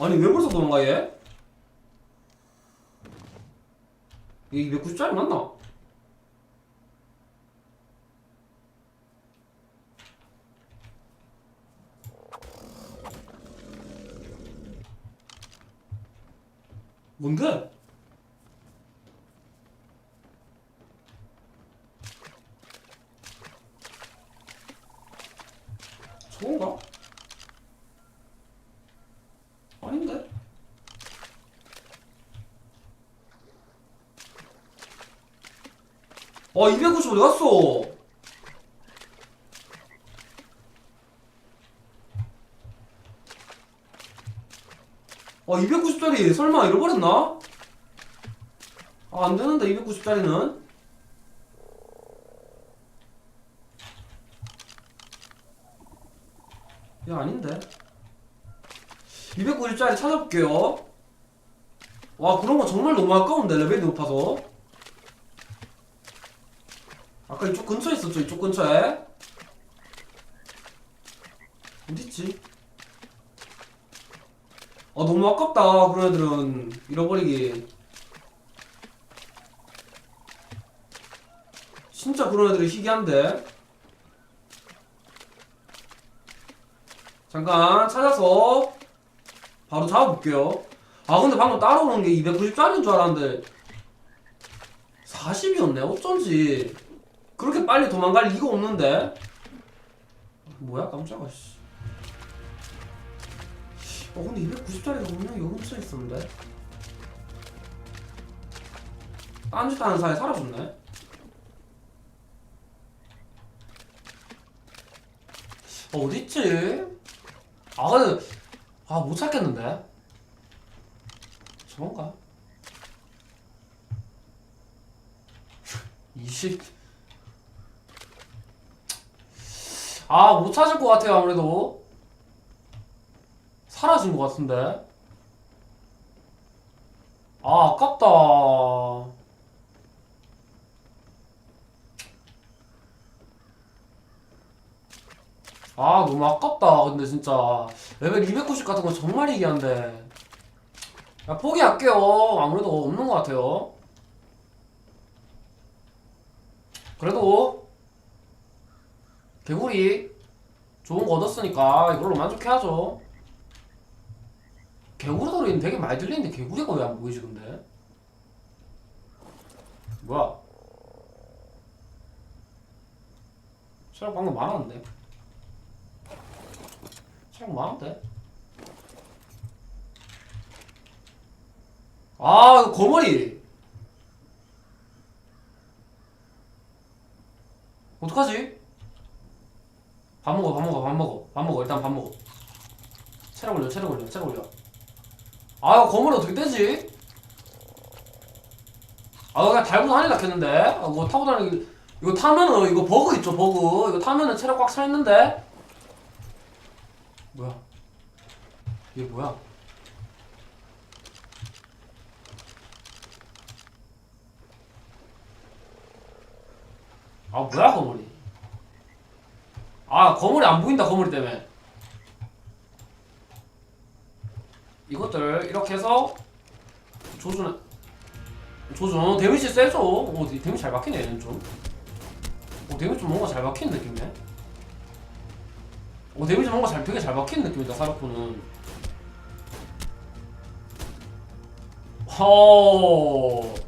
아니 왜 벌써 도망가 얘? 얘 290짜리 맞나? 뭔데? 저건가? 아닌데? 아, 290 어디 갔어? 아, 290짜리 설마 잃어버렸나? 아, 안 되는데, 290짜리는? 야, 아닌데. 290짜리 찾아볼게요. 와, 그런 거 정말 너무 아까운데, 레벨이 높아서. 아까 이쪽 근처에 있었죠, 이쪽 근처에. 어딨지? 아, 너무 아깝다, 그런 애들은. 잃어버리기. 진짜 그런 애들이 희귀한데. 잠깐 찾아서 바로 잡아볼게요. 아 근데 방금 따라오는 게 290짜리인 줄 알았는데 40이었네. 어쩐지 그렇게 빨리 도망갈 리가 없는데. 뭐야 깜짝아 씨. 어 근데 290짜리가 분명히 여기 쳐 있었는데. 딴짓 하는 사이에 사라졌네. 어 어딨지? 아 근데 아못 찾겠는데 저건가? 20 아, 못 찾을 것 같아요, 아무래도. 사라진 것 같은데. 아, 아깝다. 아, 너무 아깝다. 근데 진짜. 레벨 290 같은 건 정말 희귀한데. 야, 포기할게요. 아무래도 없는 것 같아요. 그래도, 개구리, 좋은 거 얻었으니까 이걸로 만족해야죠. 개구리 소리는 되게 많이 들리는데 개구리가 왜 안 보이지, 근데? 뭐야? 체력 방금 많았는데. 체력 많은데? 아, 이거 거머리! 어떡하지? 밥 먹어, 밥 먹어, 밥 먹어, 밥 먹어, 일단 밥 먹어. 체력 올려, 체력 올려, 체력 올려. 아, 거머리 어떻게 떼지? 아, 그냥 달고 다니라 했는데? 아, 뭐 타고 다니기, 이거 타면은, 이거 버그 있죠, 버그. 이거 타면은 체력 꽉 차 있는데? 뭐야? 이게 뭐야? 아, 뭐야, 거머리? 아, 거머리 안 보인다, 거머리 때문에. 이것들 이렇게 해서 조준 조준 데미지 세죠? 오 데미지 잘 박히네 얘는 좀. 오 데미지 좀 뭔가 잘 박히는 느낌이네. 오 데미지 뭔가 잘 되게 잘 박히는 느낌이다 사르코는. 허.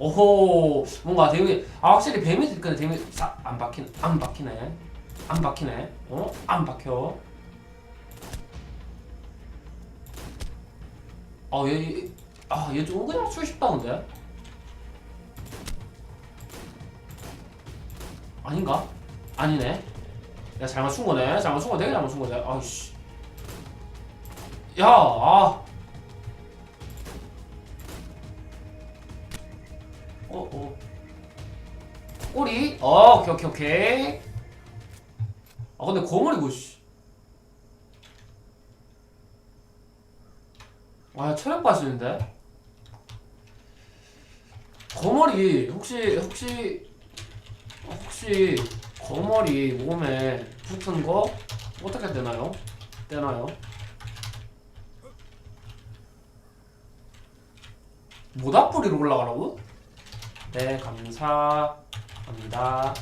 오호 뭔가 데미 아 확실히 데미지 근데 데미지 사- 안 박히네 안 박히네 안 박히네 어안 박혀. 아, 얘, 얘- 아, 싶다, 근데. 아닌가? 아니네. 내가 잘 맞춘 거네. 잘 맞춘 거 되게 잘 맞춘 거네. 아이씨. 야, 아. 꼬리. 어, 오케이, 오케이, 오케이. 아, 근데 거머리고, 뭐, 씨. 와, 체력 빠지는데? 거머리, 혹시, 혹시, 혹시, 거머리 몸에 붙은 거 어떻게 되나요? 되나요? 모닥불이로 올라가라고? 네 감사 어,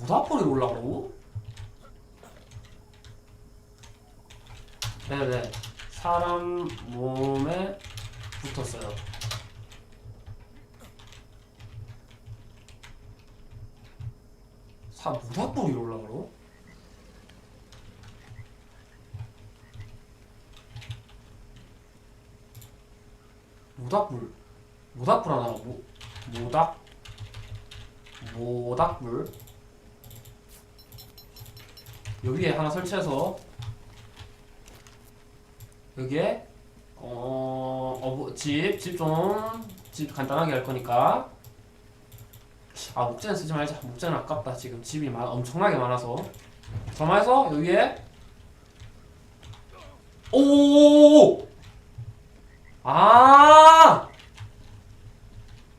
모닥불이로 올라가라고? 네네 사람 몸에 붙었어요 사 모닥불이로 올라가라고? 모닥불 모닥불 하나 모, 모닥 모닥불 여기에 하나 설치해서 여기에 어, 어, 집, 집 좀, 집 간단하게 할 거니까. 아, 목재는 쓰지 말자. 목재는 아깝다. 지금 집이 많, 엄청나게 많아서. 점화해서 여기에. 오! 아!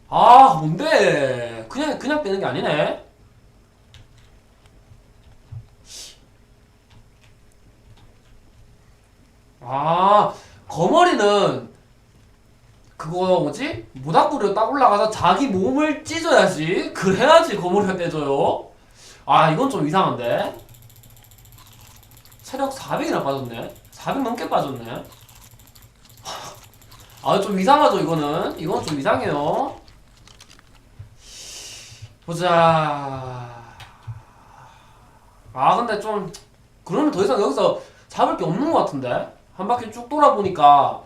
아, 뭔데? 그냥, 그냥 빼는 게 아니네? 아, 거머리는 그거 뭐지? 모닥불에 딱 올라가서 자기 몸을 찢어야지. 그래야지 거머리가 떼져요. 아, 이건 좀 이상한데? 체력 400이나 빠졌네? 400 넘게 빠졌네? 아, 좀 이상하죠, 이거는? 이건 좀 이상해요. 보자. 아, 근데 좀, 그러면 더 이상 여기서 잡을 게 없는 것 같은데? 한 바퀴 쭉 돌아보니까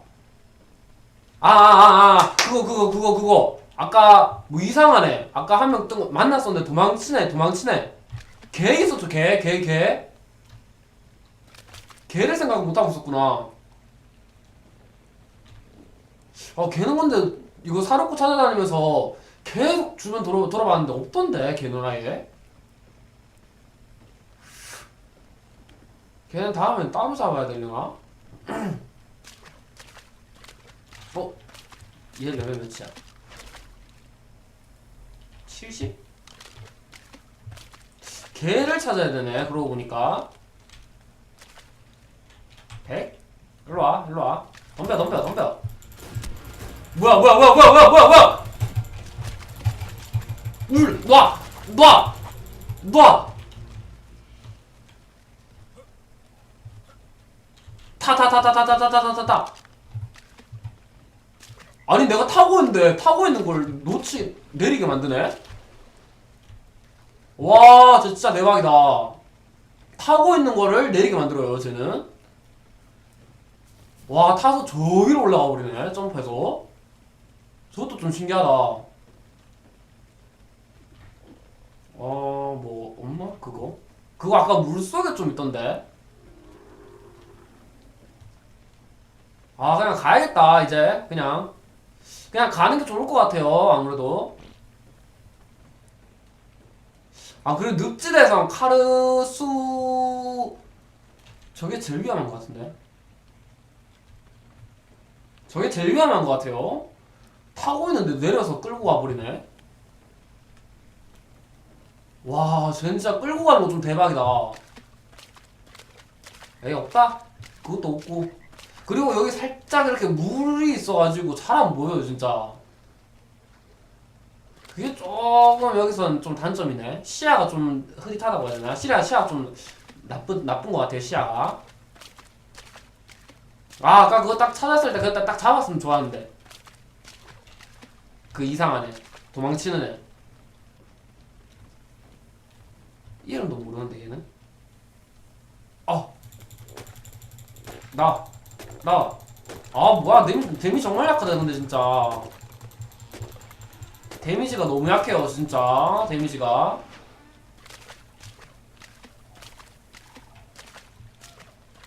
아, 아, 아, 아, 그거, 그거, 그거, 그거. 아까, 뭐 이상하네. 아까 한 명 뜬 거, 만났었는데 도망치네, 도망치네. 개 있었죠, 개, 개, 개. 개를 생각 못하고 있었구나. 아, 개는 근데, 이거 사놓고 찾아다니면서 계속 주변 돌아, 돌아봤는데 없던데, 개 누나에. 걔는 다음엔 따로 잡아야 되려나? 어? 얘 레벨 몇이야? 70? 개를 찾아야 되네 그러고 보니까 100? 일로와 일로와 덤벼 덤벼 덤벼 뭐야 뭐야 뭐야 뭐야 뭐야 뭐야 울 놔! 놔! 놔! 타타 타 타 타 타 타 타 타 타 아니 내가 타고 있는데 타고 있는 걸 놓치 내리게 만드네 와 진짜 대박이다 타고 있는 거를 내리게 만들어요 쟤는 와 타서 저 위로 올라가 버리네 점프해서 저것도 좀 신기하다 어 뭐 없나 그거? 그거 아까 물속에 좀 있던데. 아 그냥 가야겠다 이제. 그냥. 그냥 가는 게 좋을 것 같아요 아무래도. 아 그리고 늪지대에서 카르수 저게 제일 위험한 것 같은데. 저게 제일 위험한 것 같아요. 타고 있는데 내려서 끌고 와버리네 와 진짜 끌고 가는 거 좀 대박이다. 에이 없다. 그것도 없고. 그리고 여기 살짝 이렇게 물이 있어가지고 잘 안 보여요 진짜. 그게 조금 여기선 좀 단점이네. 시야가 좀 흐릿하다고 해야 되나? 시야 시야가 좀 나쁜 나쁜 것 같아요 시야가. 아 아까 그거 딱 찾았을 때 그거 딱 잡았으면 좋았는데. 그 이상한 애. 도망치는 애 이름도 모르는데 얘는 어 나. 나. 아, 뭐야. 데미, 데미 정말 약하다, 근데 진짜. 데미지가 너무 약해요, 진짜. 데미지가.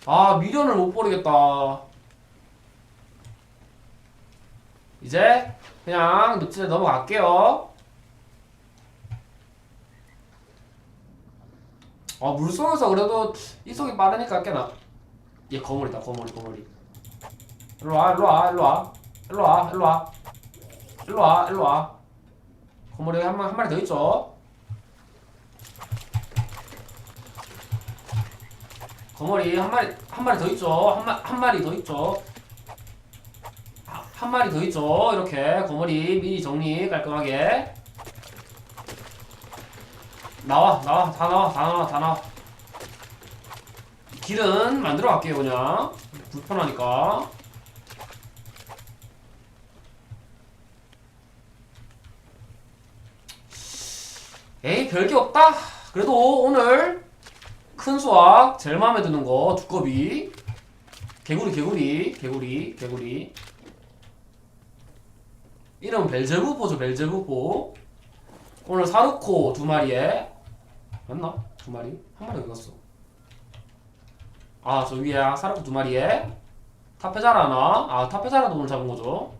아, 미련을 못 버리겠다. 이제, 그냥 늪지대 넘어갈게요. 아, 물속에서 그래도 이속이 빠르니까 꽤나. 얘 거물이다, 거물이, 거물이. 일로와 일로와 일로와 일로와 일로와 일로와 일로와 거머리 한, 마- 한 마리 더 있죠 거머리 한 마리 한 마리 더 있죠 한, 마, 한 마리 더 있죠 한 마리 더 있죠. 이렇게 거머리 미리 정리 깔끔하게. 나와, 나와, 다 나와, 다 나와, 다 나와. 길은 만들어 갈게요, 그냥. 불편하니까. 에이, 별게 없다. 그래도 오늘 큰 수확, 제일 마음에 드는 거, 두꺼비. 개구리, 개구리, 개구리, 개구리. 이름 벨제부포죠, 벨제부포. 오늘 사르코 두 마리에. 맞나? 두 마리? 한 마리 어디 갔어? 아, 저 위에 사르코 두 마리에. 타페자라 하나? 아, 타페자라도 오늘 잡은 거죠.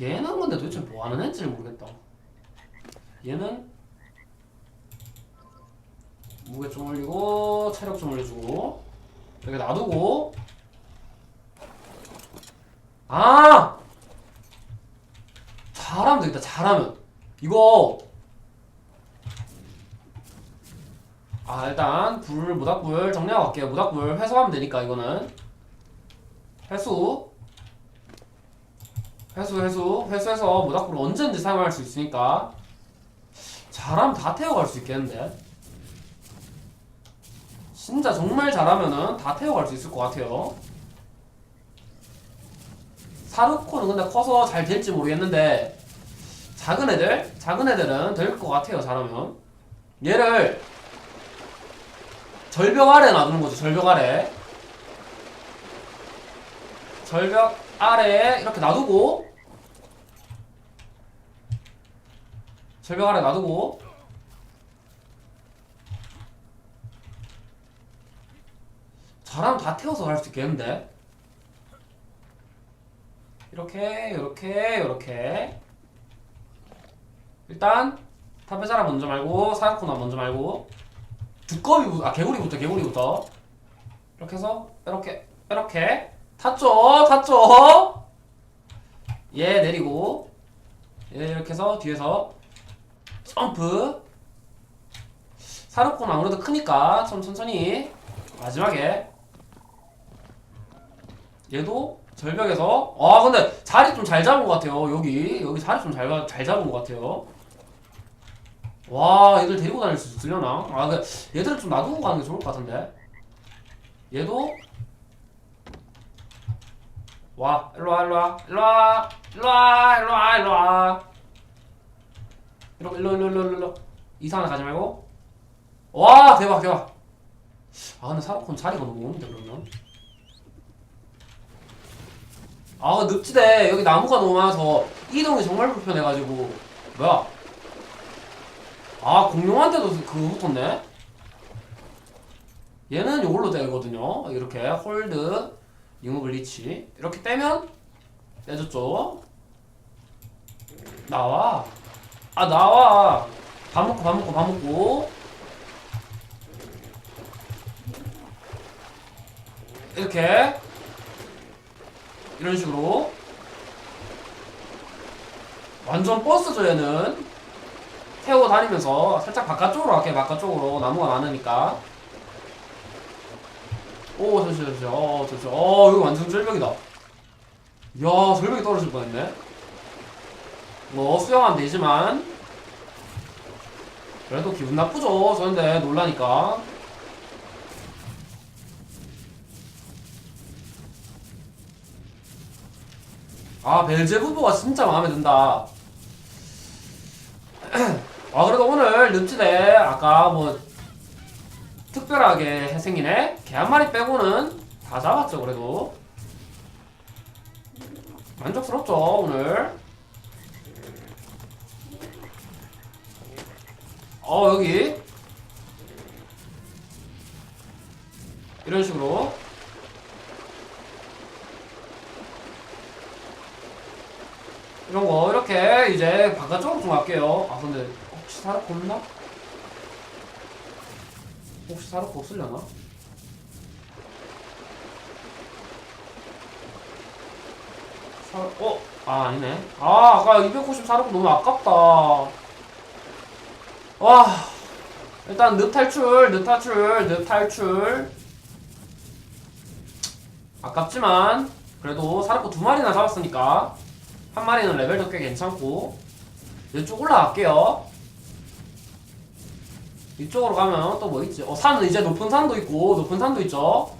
얘는 근데 도대체 뭐 하는 애인지 모르겠다. 얘는 무게 좀 올리고 체력 좀 올려주고 여기 놔두고 아 잘하면 되겠다 잘하면 이거 아 일단 불 모닥불 정리하고 갈게요. 모닥불 회수하면 되니까 이거는. 회수. 회수 회수. 회수해서 모닥불을 언제든지 사용할 수 있으니까. 잘하면 다 태워갈 수 있겠는데? 진짜 정말 잘하면은 다 태워갈 수 있을 것 같아요. 사르코는 근데 커서 잘 될지 모르겠는데 작은 애들? 작은 애들은 될 것 같아요 잘하면. 얘를 절벽 아래 놔두는 거죠 절벽 아래. 절벽 아래에 이렇게 놔두고 절벽 아래 놔두고 잘하면 다 태워서 갈 수 있겠는데. 이렇게 이렇게 이렇게. 일단 타페자라 먼저 말고 사야코나 먼저 말고 두꺼비부터 아 개구리부터 개구리부터. 이렇게 해서 이렇게 이렇게. 탔죠? 탔죠? 얘 내리고. 얘 이렇게 해서 뒤에서 점프. 사르코는 아무래도 크니까 좀 천천히 마지막에. 얘도 절벽에서. 아 근데 자리 좀 잘 잡은 것 같아요 여기. 여기 자리 좀 잘 잘 잡은 것 같아요 와 얘들 데리고 다닐 수 있으려나? 아 그 얘들은 좀 놔두고 가는 게 좋을 것 같은데. 얘도? 와 일로와 일로와. 일로와 일로와 일로와 일로와. 일로 일로 일로 일로 일로. 이상한 데 가지 말고. 와 대박 대박. 아 근데 사라콘 자리가 너무 없는데 그러면? 아 늪지대 여기 나무가 너무 많아서 이동이 정말 불편해가지고. 뭐야 아 공룡한테도 그거 붙었네? 얘는 요걸로 되거든요. 이렇게 홀드 잉어 리치. 이렇게 떼면 떼줬죠? 나와. 아 나와. 밥 먹고 밥 먹고 밥 먹고. 이렇게. 이런 식으로. 완전 버스죠 얘는 태우고 다니면서 살짝 바깥쪽으로 갈게요. 바깥쪽으로. 나무가 많으니까. 오 잠시 잠시 어 잠시 어 여기 완전 절벽이다. 이야 절벽이 떨어질 뻔했네. 뭐 수영하면 되지만. 그래도 기분 나쁘죠. 저런데 놀라니까. 아 벨제부부가 진짜 마음에 든다 아 그래도 오늘 늪지대 아까 뭐 특별하게 생기네 개한 마리 빼고는 다 잡았죠 그래도. 만족스럽죠 오늘. 어 여기. 이런 식으로. 이런 거 이렇게 이제 바깥쪽으로 좀 갈게요. 아 근데 혹시 사라코 없나? 혹시 사라코 없으려나? 사, 어? 아 아니네. 아 아까 290 사라코 너무 아깝다. 와 일단 늪 탈출, 늪 탈출, 늪 탈출. 아깝지만 그래도 사르코 두 마리나 잡았으니까 한 마리는 레벨도 꽤 괜찮고 이쪽 올라갈게요 이쪽으로 가면 또 뭐 있지? 어 산은 이제 높은 산도 있고 높은 산도 있죠